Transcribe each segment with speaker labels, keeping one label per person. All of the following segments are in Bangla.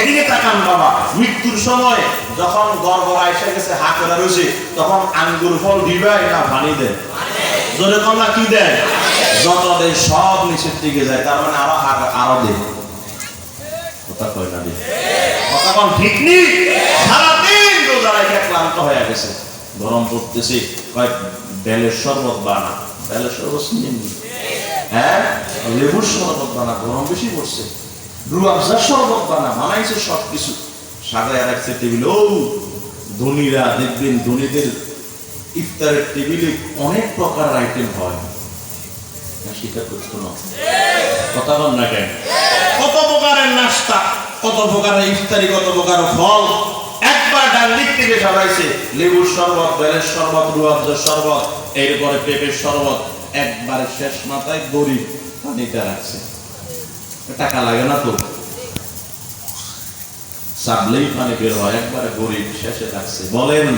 Speaker 1: এদিকে তাকান বাবা। মৃত্যুর সময় যখন গড়গড়া এসে গেছে হা করে রয়েছে, তখন আঙ্গুর ফল দিবাই না পানি দেয়? জোরে কন্যা কি দেয়? যত দেয়, সব নিচের দিকে যায়। তার মানে আরও আরও দেয়। কথা কয় না কথা কন ঠিক সারাদিন রোজা রেখে ক্লান্ত হয়ে গেছে। গরম পড়তেছে। কয়, বেলের শরবত বানা। বেলের শরবত হ্যাঁ? লেবুর শরবত বানা। গরম বেশি পড়ছে। অনেক প্রকার নাস্তা, কত ইফতারি, কত প্রকার ফল। একবার ডান দিক থেকে সাজাইছে, লেবুর শরবত, বেলের শরবত রুয়াবজার শরবত, এরপরে পেঁপের শরবত, একবারে শেষ মাথায় গরিব রাখছে। টাকা লাগে না তো সাবলেই পানি বের হয় একবারে গরিব শেষে রাখছে বলেন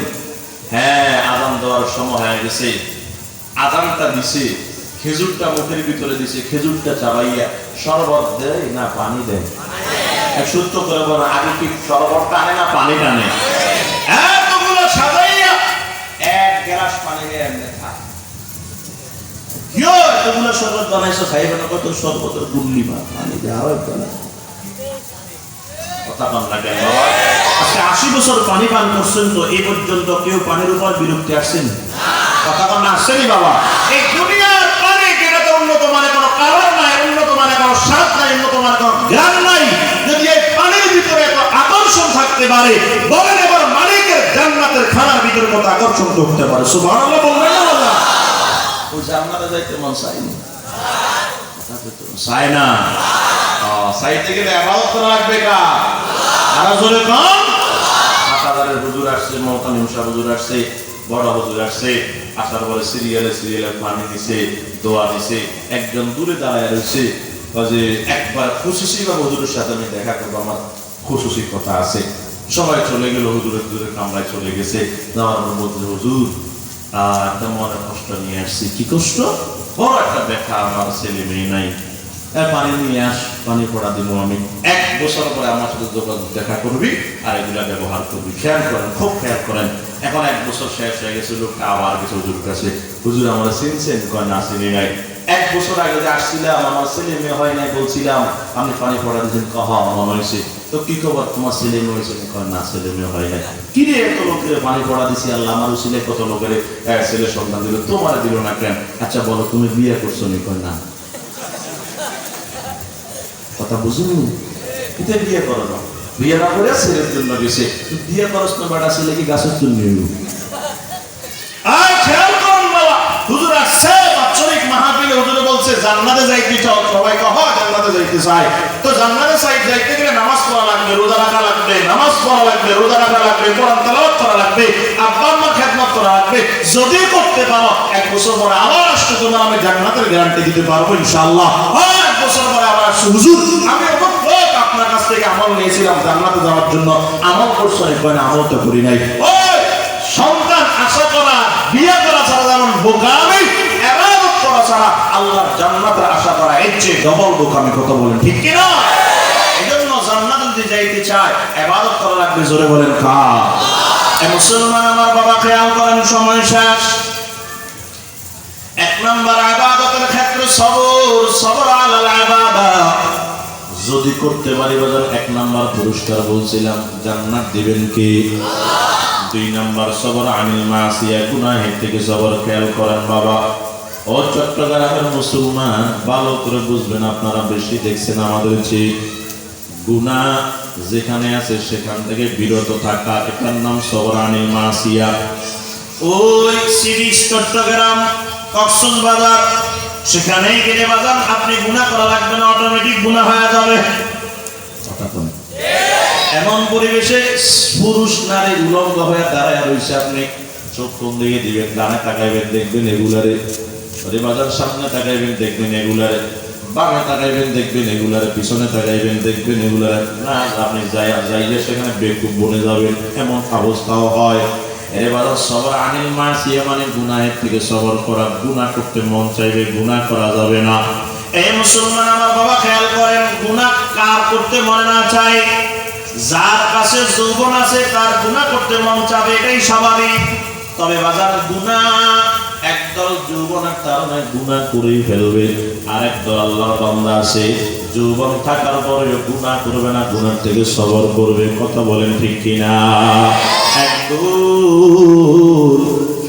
Speaker 1: হ্যাঁ আদান দেওয়ার সময় হয়ে গেছে আদানটা দিছে খেজুরটা মুখের ভিতরে দিছে খেজুরটা চাবাইয়া শরবত দেয় না পানি দেয় সূত্র করে বলো আগে কি শরবত টানে না পানি টানে এক গ্লাস পানি দিয়ে এমনি খায় এতগুলো শরবত বানাইছো কত শরবতের গুল্লি মা একবার কথা বাবা। আজকে আশি বছর পানি পান করছেন তো পর্যন্ত কেউ পানির উপর বিরক্তি আসছেন কথা আসছেনি বাবা। এই দুনিয়ার পানি যেটাতে উন্নত মানে কোনো কারণ নাই, উন্নত মানে কোনো স্বাদ নাই, উন্নত মানে কোনো জ্ঞান নাই, যদি এই পানির ভিতরে এত আকর্ষণ থাকতে পারে, বলেন এবার মালিকের জান্নাতের খানার ভিতরে কত আকর্ষণ করতে পারে। বলবেন না? পানি দোয়া একজন দূরে দাঁড়ায় রয়েছে। যে একবার খুশি বা হুজুরের সাথে আমি দেখা করব, আমার খুশি কথা আছে। সবাই চলে গেল, হুজুরের দূরে কামরায় চলে গেছে। যাওয়ার বলছে, হুজুর একটা মনে কষ্ট নিয়ে আসছি, কি কষ্ট? বড় একটা দেখা আমার ছেলে মেয়ে নাই। পানি নিয়ে আস, পানি পড়া দিব আমি। এক বছর পরে আমার সাথে যোগাযোগ দেখা করবি আর এগুলা ব্যবহার করবি। খেয়াল করেন, খুব খেয়াল করেন। এখন এক বছর শেষ হয়ে গেছে, লোকটা আবার গেছে হুজুর কাছে। হুজুর আমরা চিনছেন, কয় না চিনি নাই। এক বছর আগে যে আসছিলাম, আমার ছেলে মেয়ে হয় নাই বলছিলাম আপনি পানি পড়া দিয়েছেন কহ মনে হয়েছে তো কি খবর? তোমার ছেলে মেয়ে হয়েছে? কয় না, ছেলে মেয়ে হয় নাই। কি রে, এত লোকের পানি পড়া দিছি, আল্লাহ, আমার ছেলে কত লোকের ছেলে সন্তান দিল, তোমার দিল না কেন? আচ্ছা বলো, তুমি বিয়ে করছ? নি কয় না। কথা বুঝুন? এটা বিয়ে করো? না বিয়ে না করে ছেলের জন্য গেছে। বিয়ে করস না, বেটা, ছেলে কি গাছের জন্য আর খেয়াল করুন বাবা হুজুর আসছে বাৎসরিক মাহফিলে হুজুরে বলছে, জান্নাতে যাইতে চাও? সবাই কহ জান্নাতে যাইতে চাই। তো জান্নাতে চাই যাইতে গেলে নামাজ পড়া লাগবে, রোজা রাখা লাগবে, নামাজ পড়া লাগবে, রোজা রাখা লাগবে, কোরআন তেলাওয়াত করা লাগবে, আব্বা আম্মার খেদমত করা লাগবে। যদি করতে পারো, এক বছর পরে আবার আসতে তোমার আমি জান্নাতের গ্যারান্টি দিতে পারব ইনশাআল্লাহ। আর এক বছর পরে আবার আসছে। হুজুর, আমি আপনার কাছ থেকে আমল নিয়েছিলাম জান্নাতে যাওয়ার জন্য। আমল করছ কয় আমল তো করি নাই। সন্তান আশা করা, বিয়ে করা ছাড়া যেমন বোকামি এবাদত আল্লাহর জান্নাতের আশা করা এর চেয়ে ডবল বলেন ঠিক জান্নাত যদি যাইতে চায় এবাদত করা লাগবে, জোরে বলেন মুসলমান আমার বাবা, খেয়াল করেন, সময় শেষ। এক নম্বর আবাদতের ক্ষেত্রে সবর সবর আলাল ইবাদা যদি করতে পারি বাজার, এক নাম্বার পুরস্কার বলছিলাম, জান্নাত দিবেন কে? দুই নাম্বার, সবর আনিল মাসিয়া, গুনাহের থেকে সবর খেয়াল করেন বাবা। ও চট্টগ্রামের মুসলমান, ভালো করে বুঝবেন আপনারা বেশি দেখছেন আমাদের যে গুনা যেখানে আছে, সেখান থেকে বিরত থাকা। এটার নাম সবর আনিল মাসিয়া। ওই সিরিজ চট্টগ্রাম, কক্সবাজার, সেখানেই গেলে বাজার আপনি গুণা করা লাগবে না অটোমেটিক গুণা হয়ে যাবে। এমন পরিবেশে পুরুষ নারী উলঙ্গ হয়ে দাঁড়ায় রয়েছে, আপনি চোখ কোন দিকে দিবেন, ডানে তাকাইবেন, দেখবেন এগুলারে ওরে বাজার সামনে তাকাইবেন, দেখবেন এগুলারে, বামে তাকাইবেন, দেখবেন এগুলারে, পিছনে তাকাইবেন, দেখবেন এগুলারে। না, আপনি যাই, যাইলে সেখানে বেকুব বনে যাবেন এমন অবস্থাও হয়। সবার আনিল মাসিয়া মানে গুনাহের থেকে সবর করা, গুনাহ করতে মন চাইবে, গুনাহ করা যাবে না। এই মুসলমান আমার বাবা খেয়াল করেন, গুনাহ কার করতে মনে না চাই যার কাছে যৌবন আছে, তার গুণা করতে মন চাবে, এটাই স্বাভাবিক। তবে বাজার গুণা একদল যৌবনের কারণে গুণা করেই ফেলবে আর একদল আল্লাহর বান্দা আছে, যৌবন থাকার পরেও গুণা করবে না গুণার থেকে সবর করবে, কথা বলেন ঠিক কিনা? একদল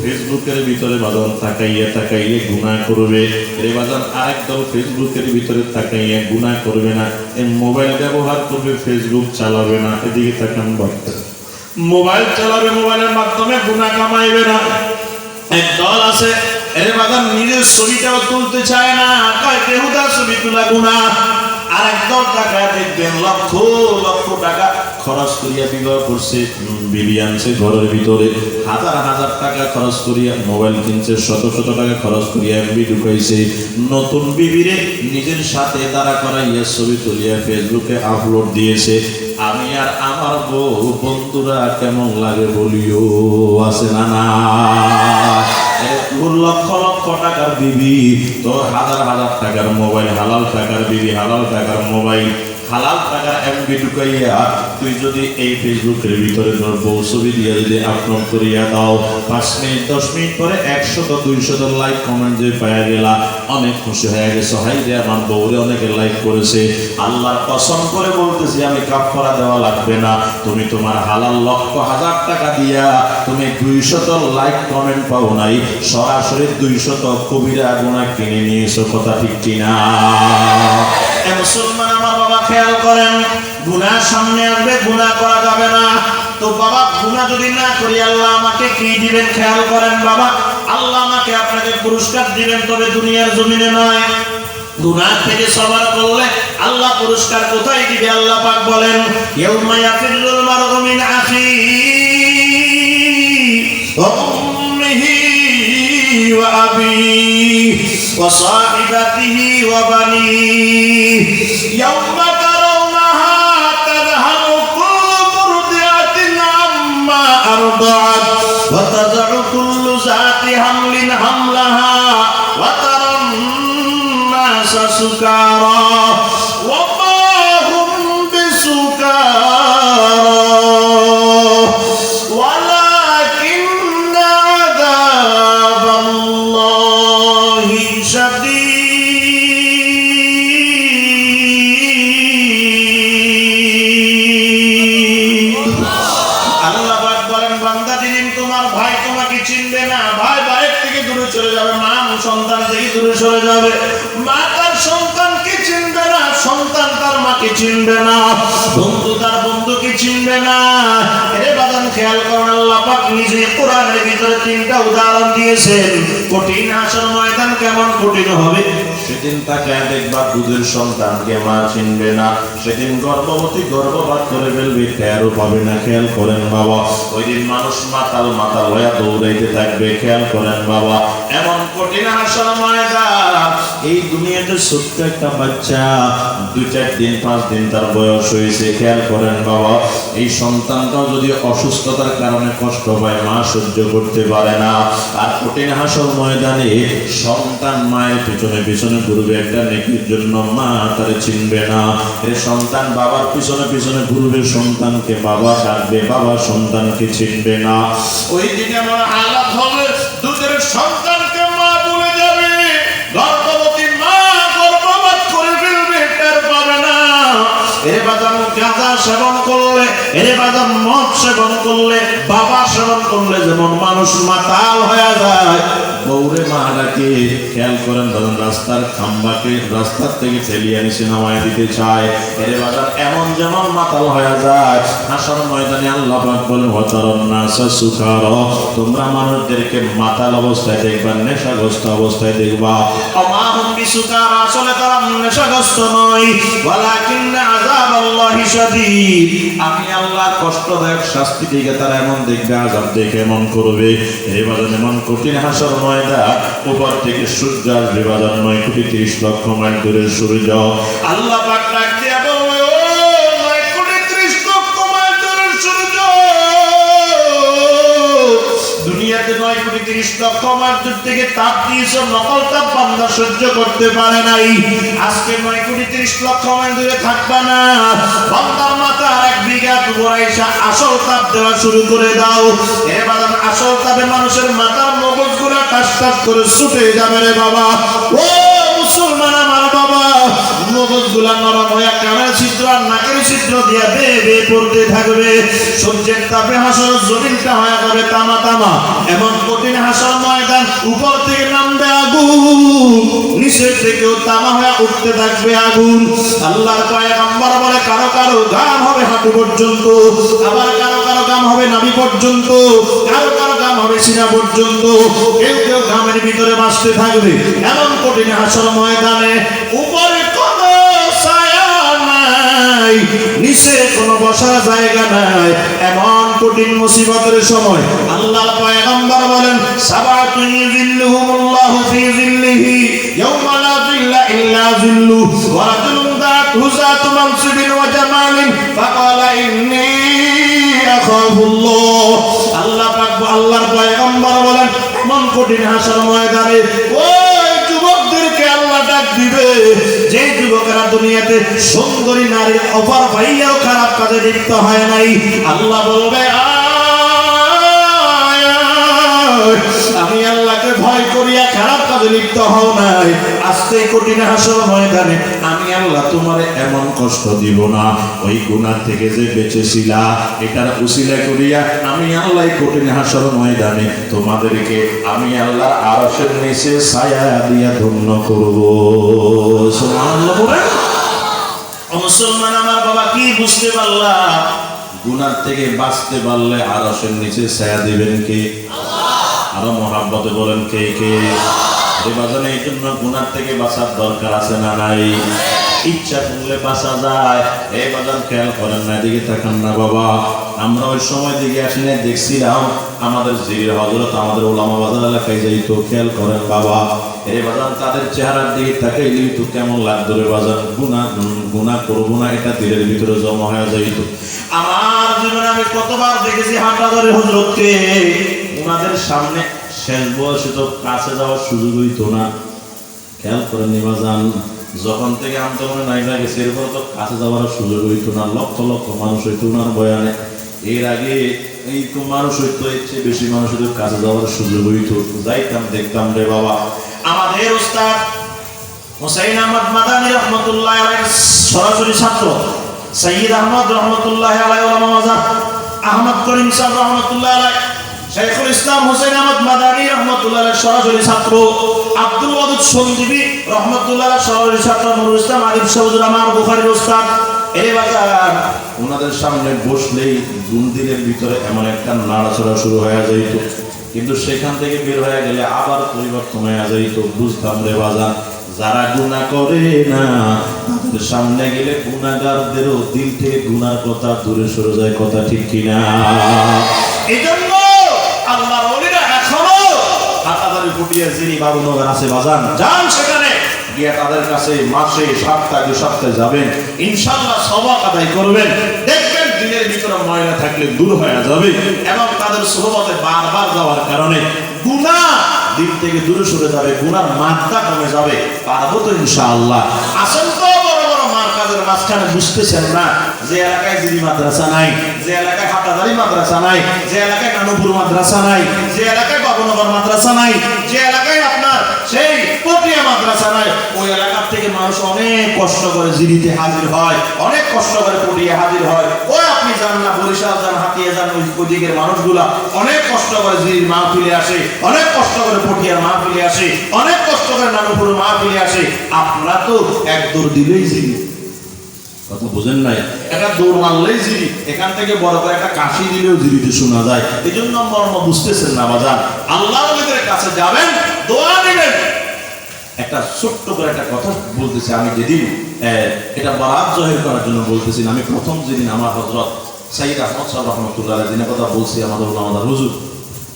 Speaker 1: ফেসবুকের ভিতরে বাজান তাকাইয়া তাকাইয়া গুণা করবে, রে বাজান আরেক ফেসবুকের ভিতরে তাকাইয়া গুণা করবে না এই মোবাইল ব্যবহার করবে, ফেসবুক চালাবে না, এদিকে তাকান বাড়তে মোবাইল চালাবে, মোবাইলের মাধ্যমে গুণা কামাইবে না। এক দল আছে, এর বাজান নিজের ছবিটাও তুলতে চায় না, কয় বেহুদা ছবি তোলা গুণা। আর একদল টাকা দেখবেন, লক্ষ লক্ষ টাকা খরচ করিয়া বিবাহ করছে বিবি আনছে ঘরের ভিতরে। হাজার হাজার টাকা খরচ করিয়া, মোবাইল কিনছে, শত শত টাকা খরচ করিয়া এমবি ঢুকাইছে। নতুন বিবিরে নিজের সাথে দাঁড়া করাইয়া ছবি তুলিয়া ফেসবুকে আপলোড দিয়েছে। আমি আর আমার বউ, বন্ধুরা কেমন লাগে বলিও, আছে না না? লক্ষ লক্ষ টাকার দিবি তোর হাজার হাজার টাকার মোবাইল, হালাল টাকার দিবি হালাল টাকার মোবাইল। হালাল টাকার এমবি ঢুকাইয়া তুই যদি এই ফেসবুকের ভিতরে তোর বউ ছবি দিয়ে যদি আপলোড করিয়া দাও, পাঁচ মিনিট, দশ মিনিট পরে একশো একশত দুইশত লাইক কমেন্ট যে পাওয়া গেলা, অনেক খুশি হয়ে গেছে। হাই রে, আমার বউরে অনেকে লাইক করেছে। আল্লাহর কসম করে বলতেছি, আমি কাপড়া দেওয়া লাগবে না। তুমি তোমার হালাল লক্ষ হাজার টাকা দিয়া, তুমি দুইশত লাইক কমেন্ট পাও নাই। সরাসরি দুইশত কবিরা গুণা কিনে নিয়েছো, কথা ঠিক কিনা? এ মুসলমান আমার বাবা খেয়াল করেন, গুনার সামনে আসবে, গুনাহ করা যাবে না। তো বাবা, গুনাহ যদি না করি, আল্লাহ আমাকে কি দিবেন খেয়াল করেন বাবা? আল্লাহ আমাকে আপনাকে পুরস্কার দিবেন, তবে দুনিয়ার জমিনে নয়। গুনাহ থেকে সবার করলে আল্লাহ পুরস্কার কোথায় দিবে? আল্লাহ পাক বলেন, ইয়াউমা ইয়াফিরুল মারউ মিন আখি وأبيه وصاحبته وبنيه يوم ترونها تذهب كل مرضعة عما أرضعت وتضع كل ذات حمل حملها وترى الناس سكارى তার চিনবে না, বন্ধু তার বন্ধুকে চিনবে না। এ বাদান খেয়াল করেন আল্লাহ পাক নিজে কোরআনের ভিতরে তিনটা উদাহরণ দিয়েছেন। কঠিন আসর ময়দান কেমন কঠিন হবে? সেদিন তাকে দেখবা দুধের সন্তানকে মা চিনবে না। সেদিন গর্ভবতী গর্ভপাত করে ফেলবে, খেয়ালও পাবে না। খেয়াল করেন বাবা ওই দিন মানুষ মাতাল মাতাল হয়ে দৌড়াইতে থাকবে, খেয়াল করেন বাবা। এমন কঠিন হাসর ময়দান, এই দুনিয়াতে ছোট্ট একটা বাচ্চা, দুই চার দিন, পাঁচ দিন তার বয়স হয়েছে, খেয়াল করেন বাবা। এই সন্তানটাও যদি অসুস্থতার কারণে কষ্ট পায়, মা সহ্য করতে পারে না। আর কঠিন হাসর ময়দানে সন্তান মায়ের পিছনে পিছনে ঘুরবে, একটা নেকির জন্য মা তারে চিনবে না। এ সন্তান বাবার পিছনে পিছনে ঘুরবে, সন্তানকে বাবা ডাকবে, বাবা সন্তানকে চিনবে না। ওই দিনে আমার আলাপ হবে, দুধের সন্তানকে মা সেবন করলে, বাবা সেবন করলে যেমন মানুষ মাতাল হয়ে যায় বৌরে মাহারাকে খেয়াল করেন ধরুন রাস্তার খাম্বাকে রাস্তার থেকে ঠেলিয়ে নিচে নামায় দিতে চায়। এরে বাজার এমন যেমন মাতাল হয়ে যায় হাসর ময়দানে আল্লাহ বলেন নাসা সুকারা তোমরা মানুষদেরকে মাতাল অবস্থায় দেখবা নেশাগ্রস্ত অবস্থায় দেখবা। অমাহুম বিসুকারা আসলে তারা নেশাগ্রস্ত নয়। ওয়ালাকিন আযাব আল্লাহি শাদীদ। আমি আল্লাহ কষ্টদায়ক শাস্তি দিকে তারা এমন দেখবে আযাব দেখে এমন করবে। এই বাজার এমন কঠিন হাসর ময়দা উপর থেকে সূর্য। আসবে নয় কোটি তিরিশ লক্ষ মাইল দূরে সূর্য। আল্লাহ তাপ নকল তাপ সহ্য করতে পারে আজকে নয় লক্ষ না। মাথা এক বিঘা আসল তাপ দেওয়া শুরু করে দাও। এ বাদান আসল তাপে মাথার টাস করে ছুটে যাবে রে বাবা। ও মুসলমান আমার বাবা উপর থেকে নামবে তামা উঠতে থাকবে আগুন। আল্লাহর পয়গম্বর বলে, কারও কারও গাম হবে হাঁটু পর্যন্ত, আবার কারও কারও গাম হবে নাভি পর্যন্ত। কারও সিনা পর্যন্ত কেউ কেউ গামের ভিতরে বাঁচতে থাকবে, এমন কঠিন হাসর ময়দানে উপরে কোনো জায়গা নাই, এমন কঠিন মুসিবতের সময় আল্লাহ বলেন, সাবাতুন যিল্লুহুমুল্লাহু ফি যিল্লিহি ইয়াওমা লা যিল্লা ইল্লা আল্লাহ পাক আল্লাহর পয়গম্বর বলেন এমন কঠিন হাসর ময়দানে ওই যুবকদেরকে আল্লাহ ডাক দিবে। যে যুবকেরা দুনিয়াতে সুন্দরী নারীর অফার পাইয়াও খারাপ কাজে লিপ্ত হয় নাই আল্লাহ বলবে "আয়, আয়, আমি আল্লাহকে ভয় করিয়া খারাপ কাজে লিপ্ত হও নাই। আজকে কঠিন হাসর ময়দানে আল্লাহ তোমার এমন কষ্ট দিব না। ওই গুনার থেকে যে বেঁচেছিলা, এটার উসিলা করিয়া আমি আল্লাহ কঠিন হাসর ময়দানে তোমাদেরকে আমি আল্লাহ আরশের নিচে ছায়া দিয়া ধন্য করব। মুসলমান, আমার বাবা কি বুঝতে পারলা? গুনার থেকে বাঁচতে পারলে আরশের নিচে ছায়া দিবেন কে? আরও মহাব্বতে বলেন কে কে? এ এই জন্য গুনার থেকে বাঁচার দরকার আছে না নাই? ইচ্ছা করলে বাঁচা যায়। এই বাজান খেয়াল করেন না, এদিকে তাকান না বাবা। আমরা ওই সময় দিকে আসি না দেখছিলাম, আমাদের জিরির হজরত আমাদের ওলামা বাজার এলাকায় যাইতো। খেয়াল করেন বাবা, এই বাজান তাদের চেহারার দিকে তাকাইলেই তো কেমন লাগতো রে বাজান গুণা গুণা করব না, এটা দিলের ভিতরে জমা হয়ে যাইতো। আমার জীবনে আমি কতবার দেখেছি হাটাদারের হজরতকে ওনাদের সামনে শেষ বয়সে তো কাছে যাওয়ার সুযোগ হইতো না। খেয়াল করে যান যখন থেকে আন্দোলনে নাইবা গেছে এরপর তো কাছে যাওয়ার সুযোগ হইতো না। লক্ষ লক্ষ মানুষ হইতো ওনার বয়ানে। এর আগে এই তো মানুষ হইতো, এর বেশি মানুষ হইতো কাছে যাওয়ার সুযোগ হইতো যাইতাম, দেখতাম রে বাবা। আমাদের উস্তাদ হোসাইন আহমদ মাদানী রহমতুল্লাহ সরাসরি ছাত্র। সৈয়দ আহমদ রহমতুল্লাহ আলাই আহমদ করিম সাহেব রহমতুল্লাহ আলাই শেখুল ইসলাম হোসেন আহমদ মাদানী রহমতুল্লাহ সরাসরি ছাত্র, আব্দুল ওয়াদুদ সঞ্জীবী রহমতুল্লাহ সরাসরি ছাত্র, নুরুল ইসলাম আরিফ সবুজুর আমার বুখারীর বাজার ওনাদের সামনে বসলেই ভিতরে এমন একটা নাড়াচড়া শুরু হয়ে যাইত। কিন্তু সেখান থেকে বের হয়ে গেলে আবার পরিবর্তন হয়ে যাইত। বুঝতাম রে বাজার, যারা গুণা করে না, তাদের সামনে গেলে গুণাগারদেরও দিল থেকে গুনার কথা দূরে সরে যায় কথা ঠিক কিনা। এই আল্লাহর ওলিরা এখনও ফুটিয়ে যিনি বাবুনগর আছে বাজান, যান সেখানে। গিয়ে তাদের কাছে মাসে সপ্তাহে দু সপ্তাহে যাবেন। ইনশাল্লাহ সবাক আদায় করবেন। দেখবেন দিনের ভিতরে ময়লা থাকলে দূর হয়ে যাবে এবং তাদের সোহবতে বারবার যাওয়ার কারণে গুণা দিন থেকে দূরে সরে যাবে, গুনার মাত্রা কমে যাবে। পারব তো ইনশাআল্লাহ। আসেন তো মার্কাজের মাঝখানে বুঝতেছেন না, যে এলাকায় দিদি মাদ্রাসা নাই, যে এলাকায় হাটাদারি মাদ্রাসা নাই, যে এলাকায় নানুপুর মাদ্রাসা নাই, যে এলাকায় বাবুনগর মাদ্রাসা নাই, যে এলাকায় আপনার সেই পটিয়া মাদ্রাসা নাই, ওই থেকে মানুষ অনেক কষ্ট করে জিরিতে হাজির হয়, অনেক কষ্ট করে পটিয়া হাজির হয়। ওই আপনি না, বরিশাল যান, হাতিয়ে যান মানুষগুলা অনেক কষ্ট করে জিরির মাহফিলে আসে, অনেক কষ্ট করে পটিয়ার মাহফিলে আসে, অনেক কষ্ট করে নানুপুর মাহফিলে আসে। আপনারা তো এক দিলেই জিরি কথা বুঝেন নাই। একটা দৌড় মারলেই জিরি এখান থেকে বড় করে একটা কাশি দিলেও জিরিতে শোনা যায়। এই জন্য মর্ম বুঝতেছেন না বাজার আল্লাহ কাছে যাবেন, দোয়া দিবেন। একটা ছোট্ট করে একটা কথা বলতেছি, আমি যেদিন এটা বরাত জহির করার জন্য বলতেছি আমি প্রথম যেদিন আমার হজরত সাইদ আহমদ সাহেব রহমতুল্লাহ দিনের কথা বলছি আমাদের আমাদের হুজুর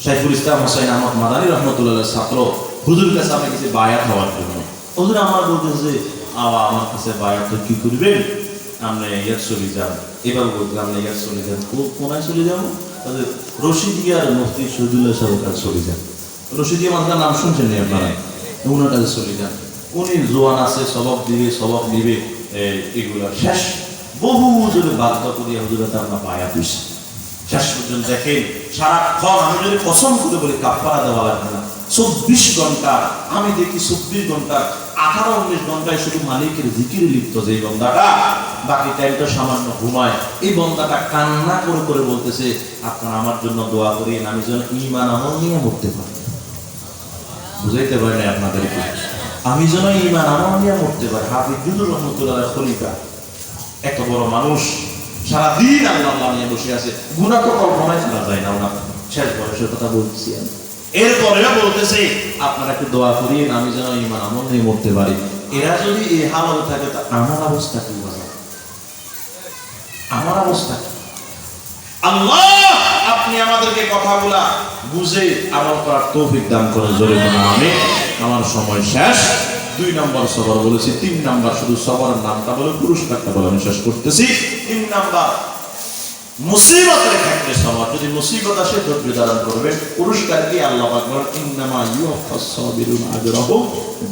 Speaker 1: শাইফুল ইসলাম হোসাইন আহমদ মাদানী রহমতুল্লাহ ছাত্র হুজুর কাছে আমি কিছু বায়াত হওয়ার জন্য। হুজুর আমার বলতেছে আবা আমার কাছে বায়াত কি করবেন? আপনি ইয়ার চলে এবার বলতে আপনি ইয়ার চলে কো- কোনায় চলে যাব? তাহলে রশিদিয়া আর মুফতি শহীদুল্লাহ কাছে চলে যান রশিদিয়া মাথার নাম শুনছেন আপনারা? ওনার কাছে চলে যান। উনি জোয়ান আছে দিবে দিবে শেষ। বহু বাধ্য আমরা পায়া শেষ পর্যন্ত দেখেন, সারাক্ষণ আমি যদি কসম করে বলি কাপড়া দেওয়া লাগবে না। চব্বিশ ঘণ্টা, আমি দেখি চব্বিশ ঘণ্টা, আঠারো, উনিশ ঘন্টায় শুধু মালিকের জিকির লিপ্ত যে বন্দাটা। বাকি টাইমটা সামান্য ঘুমায়। এই বন্দাটা কান্না করে করে বলতেছে, আপনারা আমার জন্য দোয়া করিয়েন, আমি যেন ইমান আমল নিয়ে মরতে পারি। বুঝাইতে পারি না আপনাদেরকে। আমি যেন ইমান আমল নিয়ে মরতে পারি। হাফিজুর রহমতুল্লাহ খলিফা, এত বড় মানুষ, সারাদিন আল্লাহ আল্লাহ নিয়ে বসে আছে। গুণা তো কল্পনায় করা যায় না ওনার। শেষ বয়সের কথা বলছি আমি। এরপরেও বলতেছে, আপনারা একটু দোয়া করিয়ে আমি যেন ইমান আমল নিয়ে মরতে পারি। এরা যদি এই হালত থাকে, তা আমার অবস্থা কি হবে আমার অবস্থা আল্লাহ, আপনি আমাদেরকে কথাগুলা বুঝে আমল করার তৌফিক দান করেন, জোরে আমি আমার সময় শেষ। দুই নম্বর সবর বলেছি, তিন নম্বর শুধু সবরের নামটা বলে, পুরস্কারটা বলে আমি শেষ করতেছি। তিন নাম্বার, মুসিবতের ক্ষেত্রে সবার, যদি মুসিবত আসে, ধৈর্য ধারণ করবে পুরস্কার কি? আল্লাহ ইন্নামা ইউফাস সাবিরুন আজরাহুম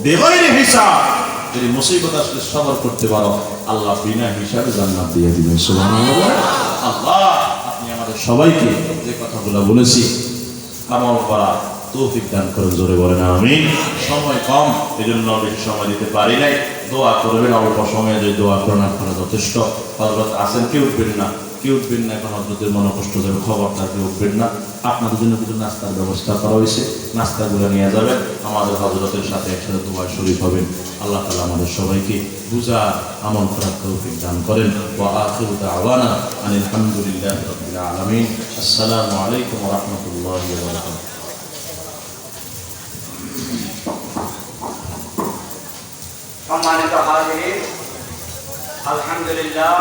Speaker 1: বিগাইরি হিসাব। যদি মুসিবত আসলে সবর করতে পারো, আল্লাহ বিনা হিসাবে জান্নাত দিয়ে দিবেন, সুবহানাল্লাহ। আল্লাহ, আপনি আমাদের সবাইকে যে কথাগুলো বলেছি আমল করা তৌফিক দান করে জোরে বলেন আমি সময় কম এই জন্য বেশি সময় দিতে পারি নাই। দোয়া করবেন, অল্প সময়ে যদি দোয়া করেন, আপনারা যথেষ্ট। হজরত আসেন কেউ উঠবেন না? কেউ উঠবেন না এখন হজরতের মনে কষ্ট যাবে খবরদার কেউ উঠবেন না। আপনাদের জন্য কিছু নাস্তার ব্যবস্থা করা হয়েছে। নাস্তাগুলো নিয়ে যাবেন। আমাদের হজরতের সাথে একসাথে দোয়া শরীফ হবেন আল্লাহ তালা আমাদের সবাইকে বুঝা, আমল করার তৌফিক দান করেন। ওয়া আখিরু দাওয়ানা আনিল হামদুলিল্লাহি রাব্বিল আসসালামু আলাইকুম রাহমাতুল্লাহি বারাকাতুহু।
Speaker 2: সম্মানিত হাজির আলহামদুলিল্লাহ।